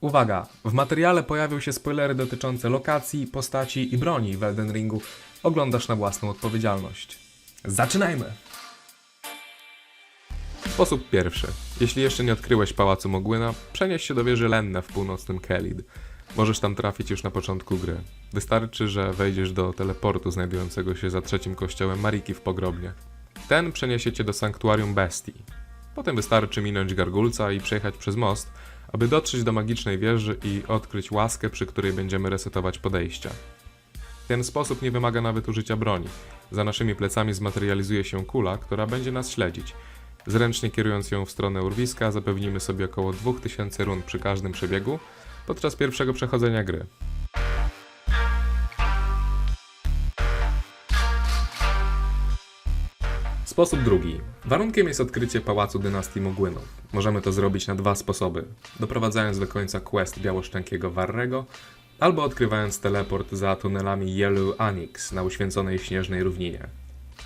Uwaga! W materiale pojawią się spoilery dotyczące lokacji, postaci i broni w Elden Ringu. Oglądasz na własną odpowiedzialność. Zaczynajmy! Sposób pierwszy. Jeśli jeszcze nie odkryłeś Pałacu Mogłyna, przenieś się do wieży Lenne w północnym Kelid. Możesz tam trafić już na początku gry. Wystarczy, że wejdziesz do teleportu znajdującego się za trzecim kościołem Mariki w Pogrobnie. Ten przeniesie cię do Sanktuarium Bestii. Potem wystarczy minąć gargulca i przejechać przez most, aby dotrzeć do magicznej wieży i odkryć łaskę, przy której będziemy resetować podejścia. Ten sposób nie wymaga nawet użycia broni. Za naszymi plecami zmaterializuje się kula, która będzie nas śledzić. Zręcznie kierując ją w stronę urwiska, zapewnimy sobie około 2000 run przy każdym przebiegu podczas pierwszego przechodzenia gry. Sposób drugi. Warunkiem jest odkrycie pałacu dynastii Mogłynów. Możemy to zrobić na dwa sposoby. Doprowadzając do końca quest białoszczękiego Warrego, albo odkrywając teleport za tunelami Yellow Anix na uświęconej śnieżnej równinie.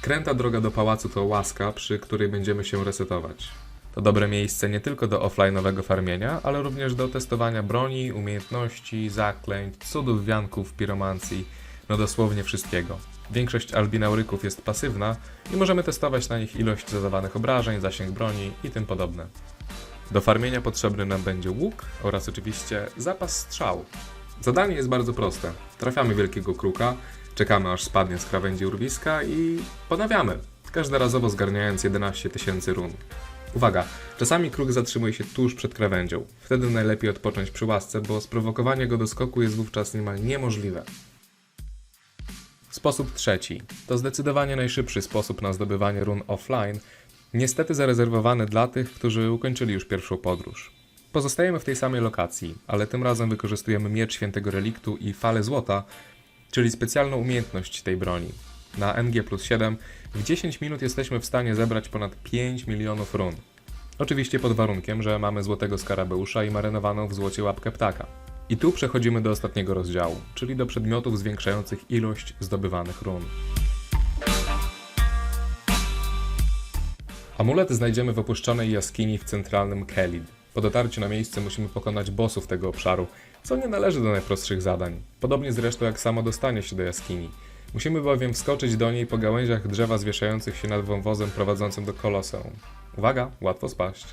Kręta droga do pałacu to łaska, przy której będziemy się resetować. To dobre miejsce nie tylko do offline'owego farmienia, ale również do testowania broni, umiejętności, zaklęć, cudów, wianków, piromancji, no dosłownie wszystkiego. Większość albinauryków jest pasywna i możemy testować na nich ilość zadawanych obrażeń, zasięg broni i tym podobne. Do farmienia potrzebny nam będzie łuk oraz oczywiście zapas strzał. Zadanie jest bardzo proste. Trafiamy wielkiego kruka, czekamy aż spadnie z krawędzi urwiska i ponawiamy, każdorazowo zgarniając 11 tysięcy run. Uwaga, czasami kruk zatrzymuje się tuż przed krawędzią. Wtedy najlepiej odpocząć przy łasce, bo sprowokowanie go do skoku jest wówczas niemal niemożliwe. Sposób trzeci. To zdecydowanie najszybszy sposób na zdobywanie run offline, niestety zarezerwowany dla tych, którzy ukończyli już pierwszą podróż. Pozostajemy w tej samej lokacji, ale tym razem wykorzystujemy miecz świętego reliktu i falę złota, czyli specjalną umiejętność tej broni. Na MG plus 7 w 10 minut jesteśmy w stanie zebrać ponad 5 milionów run. Oczywiście pod warunkiem, że mamy złotego skarabeusza i marynowaną w złocie łapkę ptaka. I tu przechodzimy do ostatniego rozdziału, czyli do przedmiotów zwiększających ilość zdobywanych run. Amulet znajdziemy w opuszczonej jaskini w centralnym Kelid. Po dotarciu na miejsce musimy pokonać bossów tego obszaru, co nie należy do najprostszych zadań. Podobnie zresztą jak samo dostanie się do jaskini. Musimy bowiem wskoczyć do niej po gałęziach drzewa zwieszających się nad wąwozem prowadzącym do koloseum. Uwaga, łatwo spaść.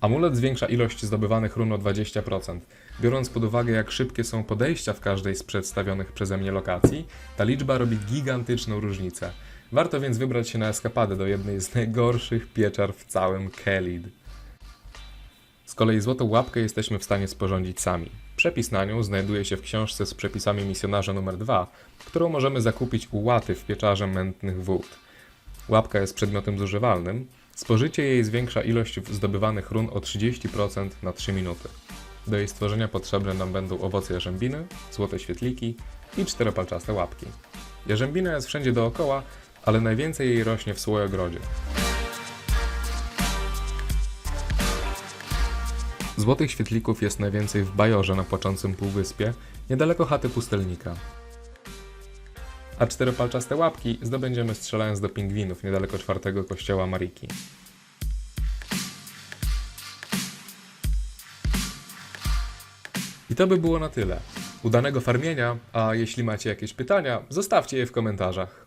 Amulet zwiększa ilość zdobywanych run o 20%. Biorąc pod uwagę, jak szybkie są podejścia w każdej z przedstawionych przeze mnie lokacji, ta liczba robi gigantyczną różnicę. Warto więc wybrać się na eskapadę do jednej z najgorszych pieczar w całym Kelid. Z kolei złotą łapkę jesteśmy w stanie sporządzić sami. Przepis na nią znajduje się w książce z przepisami misjonarza numer 2, którą możemy zakupić u łaty w pieczarze mętnych wód. Łapka jest przedmiotem zużywalnym. Spożycie jej zwiększa ilość zdobywanych run o 30% na 3 minuty. Do jej stworzenia potrzebne nam będą owoce jarzębiny, złote świetliki i czteropalczaste łapki. Jarzębina jest wszędzie dookoła, ale najwięcej jej rośnie w słojogrodzie. Złotych świetlików jest najwięcej w Bajorze na płaczącym półwyspie, niedaleko chaty pustelnika. A czteropalczaste łapki zdobędziemy strzelając do pingwinów niedaleko czwartego kościoła Mariki. I to by było na tyle. Udanego farmienia, a jeśli macie jakieś pytania, zostawcie je w komentarzach.